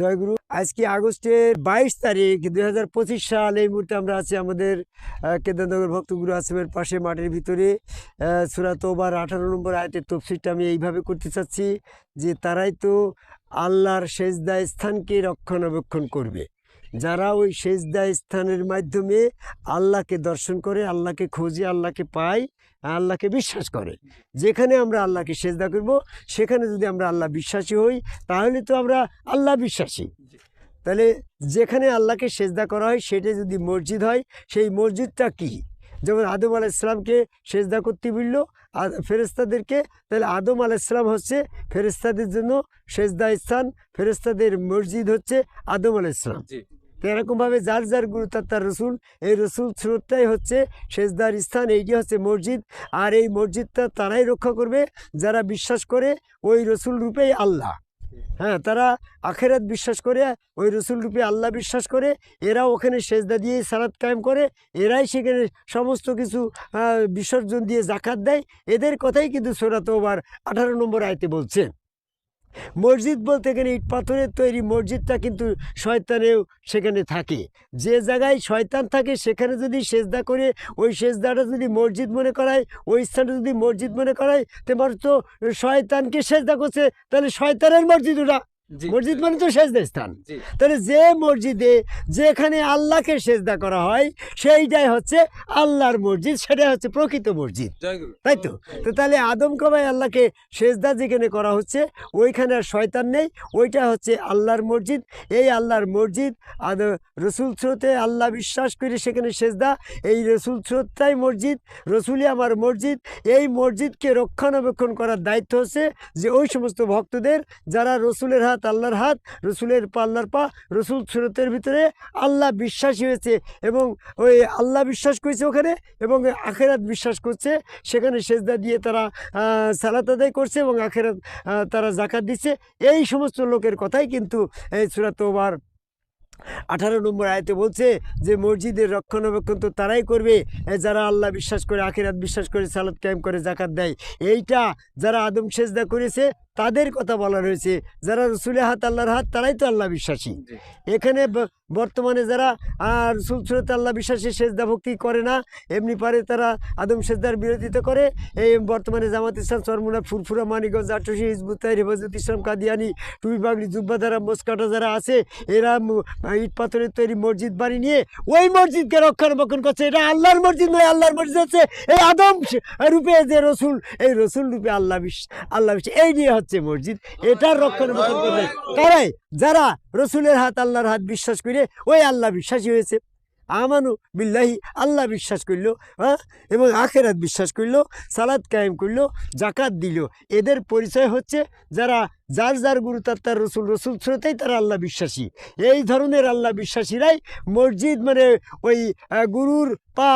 জয়গুরু, আজকে আগস্টের বাইশ তারিখ দুই হাজার পঁচিশ সাল এই মুহূর্তে আমরা আছি আমাদের কেদারনগর ভক্তগুরু আসামের পাশে মাঠের ভিতরে। সুরাত ওবার আঠারো নম্বর আয়তের তফসিলটা আমি এইভাবে করতে চাচ্ছি যে, তারাই তো আল্লাহর শেষদা স্থানকে রক্ষণাবেক্ষণ করবে। যারা ওই সেজদা স্থানের মাধ্যমে আল্লাহকে দর্শন করে, আল্লাহকে খোঁজে, আল্লাহকে পায়, আল্লাহকে বিশ্বাস করে। যেখানে আমরা আল্লাহকে সেজদা করব, সেখানে যদি আমরা আল্লাহ বিশ্বাসী হই, তাহলে তো আমরা আল্লাহ বিশ্বাসী। তাহলে যেখানে আল্লাহকে সেজদা করা হয়, সেটা যদি মসজিদ হয়, সেই মসজিদটা কি? যেমন আদম আলাহ ইসলামকে সেজদা করতে বলল ফেরেস্তাদেরকে তাহলে আদম আলাহ ইসলাম হচ্ছে ফেরেস্তাদের জন্য সেজদা স্থান ফেরেস্তাদের মসজিদ হচ্ছে আদম আলাহ ইসলাম তো এরকমভাবে যার যার গুরু তার তার রসুল, এই রসুল স্রোতটাই হচ্ছে সেজদার স্থান, এইটি হচ্ছে মসজিদ। আর এই মসজিদটা তারাই রক্ষা করবে, যারা বিশ্বাস করে ওই রসুল রূপেই আল্লাহ। হ্যাঁ তারা আখেরাত বিশ্বাস করে ওই রসুল রূপে আল্লাহ বিশ্বাস করে এরা ওখানে সেজদা দিয়ে সালাত কায়েম করে, এরাই সেখানে সমস্ত কিছু বিসর্জন দিয়ে জাকাত দেয়। এদের কথাই কিন্তু সোরাত ওবার আঠারো নম্বর আয়তে বলছে। মসজিদ বলতে গেলে ইট পাথরের তৈরি মসজিদটা কিন্তু শয়তানেও সেখানে থাকে। যে জায়গায় শয়তান থাকে, সেখানে যদি সেজদা করে, ওই সেজদাটা যদি মসজিদ মনে করায়, ওই স্থানটা যদি মসজিদ মনে করায় তোমার তো শয়তানকে সেজদা করছে, তাহলে শয়তানের মসজিদ ওটা। মসজিদ মানে তো সেজদা স্থান। তাহলে যে মসজিদে যেখানে আল্লাহকে সেজদা করা হয় সেইটাই হচ্ছে আল্লাহর মসজিদ সেটাই হচ্ছে প্রকৃত মসজিদ। তাই তো? তো তাহলে আদম কবাই আল্লাহকে সেজদা যেখানে করা হচ্ছে ওইখানে আর শয়তান নেই ওইটা হচ্ছে আল্লাহর মসজিদ। এই আল্লাহর মসজিদ আদ রসুল স্রোতে আল্লাহ বিশ্বাস করে সেখানে সেজদা এই রসুল স্রোতটাই মসজিদ রসুলই আমার মসজিদ। এই মসজিদকে রক্ষণাবেক্ষণ করার দায়িত্ব হচ্ছে যে ওই সমস্ত ভক্তদের যারা রসুলের হাত আল্লাহর হাত, রসুলের পাল্লার পা, রসুল সুরতের ভিতরে আল্লাহ বিশ্বাসী হয়েছে এবং ওই আল্লাহ বিশ্বাস করেছে ওখানে এবং আখেরাত বিশ্বাস করছে। সেখানে সেজদা দিয়ে তারা সালাত আদায় করছে এবং আখেরাত তারা জাকাত দিচ্ছে। এই সমস্ত লোকের কথাই কিন্তু এই সুরাত ওবার আঠারো নম্বর আয়তে বলছে যে, মসজিদের রক্ষণাবেক্ষণ তো তারাই করবে। যারা আল্লাহ বিশ্বাস করে, আখেরাত বিশ্বাস করে, সালাত কায়েম করে জাকাত দেয়। এইটা যারা আদম সেজদা করেছে তাদের কথা বলা রয়েছে। যারা রসুলের হাত আল্লাহর হাত তারাই তো আল্লাহ বিশ্বাসী। এখানে বর্তমানে যারা আর সুলসুরত আল্লাহ বিশ্বাসে সেজদা ভক্তি করে না। এমনি পারে তারা আদম সেজদার বিরোধিতা করে। এই বর্তমানে জামাত ইসলাম সরমুনা ফুরফুরা মানিগঞ্জ আটশি হিজবুতাই হেফাজত ইসলাম কাদিয়ানি টুপি পাগড়ি জুব্বা দ্বারা মস্কাটা যারা আছে এরা ইট পাথরের তৈরি মসজিদ বাড়ি নিয়ে ওই মসজিদকে রক্ষণাবেক্ষণ করছে। এটা আল্লাহর মসজিদ নয় আল্লাহর মসজিদ হচ্ছে এই আদম রূপে যে রসুল এই রসুল রূপে আল্লাহ বিশ আল্লাহ বিশ। এই নিয়ে হচ্ছে মসজিদ এটার রক্ষণাবেক্ষণ করবে। কারাই যারা রসুলের হাত আল্লাহর হাত বিশ্বাস করে ওই আল্লাহ বিশ্বাসী হয়েছে। আমানু বিল্লাহি আল্লাহ বিশ্বাস করল হ্যাঁ? এবং আখেরাত বিশ্বাস করল সালাদ কায়েম করল জাকাত দিল। এদের পরিচয় হচ্ছে যারা যার যার গুরু তার তার রসুল রসুল স্রোতেই তারা আল্লাহ বিশ্বাসী। এই ধরনের আল্লাহ বিশ্বাসীরাই মসজিদ মানে ওই গুরুর পা,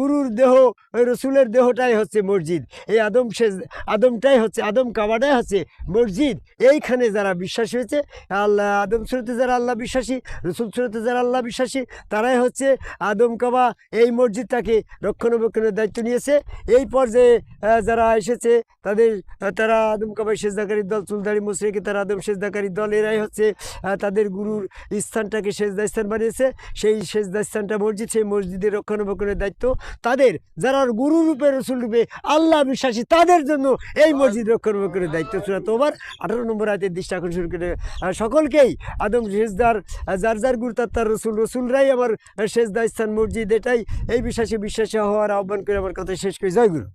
গুরুর দেহ, ওই রসুলের দেহটাই হচ্ছে মসজিদ। এই আদম সে, আদমটাই হচ্ছে, আদম কাবাটাই হচ্ছে মসজিদ। এইখানে যারা বিশ্বাসী হয়েছে, আল্লাহ, আদম স্রোতে যারা আল্লাহ বিশ্বাসী, রসুল স্রোতে যারা আল্লাহ বিশ্বাসী, তারাই হচ্ছে আদম কাবা। এই মসজিদটাকে রক্ষণাবেক্ষণের দায়িত্ব নিয়েছে। এই পর্যায়ে যারা এসেছে, তাদের, তারা আদম কাবাই সেজদাকারী দল চুলদারি মুসরিকে তারা আদম সেজদাকারী দল এরাই হচ্ছে তাদের গুরুর স্থানটাকে সেজদা স্থান বানিয়েছে। সেই সেজদা স্থানটা মসজিদ, সেই মসজিদের রক্ষণাবেক্ষণের দায়িত্ব তাদের। যারা গুরু রূপে, রসুল রূপে আল্লাহ বিশ্বাসী, তাদের জন্য এই মসজিদ রক্ষণাবেক্ষণের দায়িত্ব। ছিল তোমার আঠারো নম্বর হাতের দৃষ্টি আকর্ষণ করে সকলকেই আদম সেজদার যার যার গুরু, তার তার রসুল, রসুলরাই আমার সেজদা স্থান মসজিদ, এটাই। এই বিশ্বাসে, বিশ্বাসী হওয়ার আহ্বান করে আমার কথা শেষ করি। জয় গুরু।